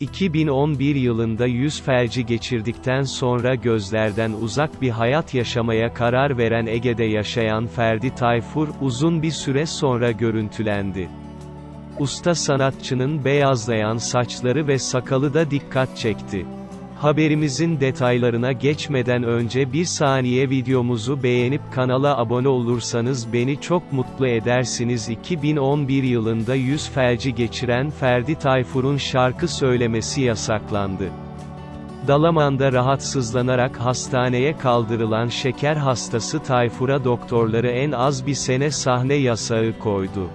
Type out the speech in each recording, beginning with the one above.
2011 yılında yüz felci geçirdikten sonra gözlerden uzak bir hayat yaşamaya karar veren Ege'de yaşayan Ferdi Tayfur, uzun bir süre sonra görüntülendi. Usta sanatçının beyazlayan saçları ve sakalı da dikkat çekti. Haberimizin detaylarına geçmeden önce bir saniye videomuzu beğenip kanala abone olursanız beni çok mutlu edersiniz. 2011 yılında yüz felci geçiren Ferdi Tayfur'un şarkı söylemesi yasaklandı. Dalaman'da rahatsızlanarak hastaneye kaldırılan şeker hastası Tayfur'a doktorları en az bir sene sahne yasağı koydu.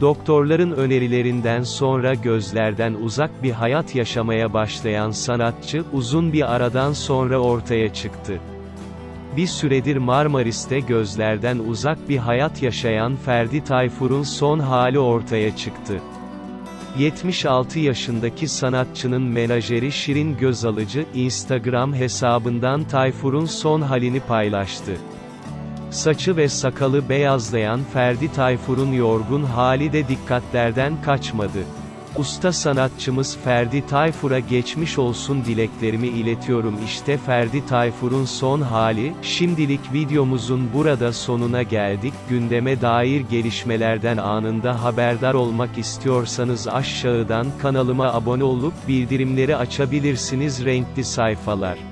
Doktorların önerilerinden sonra gözlerden uzak bir hayat yaşamaya başlayan sanatçı, uzun bir aradan sonra ortaya çıktı. Bir süredir Marmaris'te gözlerden uzak bir hayat yaşayan Ferdi Tayfur'un son hali ortaya çıktı. 76 yaşındaki sanatçının menajeri Şirin Gözalıcı, Instagram hesabından Tayfur'un son halini paylaştı. Saçı ve sakalı beyazlayan Ferdi Tayfur'un yorgun hali de dikkatlerden kaçmadı. Usta sanatçımız Ferdi Tayfur'a geçmiş olsun dileklerimi iletiyorum işte Ferdi Tayfur'un son hali, şimdilik videomuzun burada sonuna geldik, gündeme dair gelişmelerden anında haberdar olmak istiyorsanız aşağıdan kanalıma abone olup bildirimleri açabilirsiniz renkli sayfalar.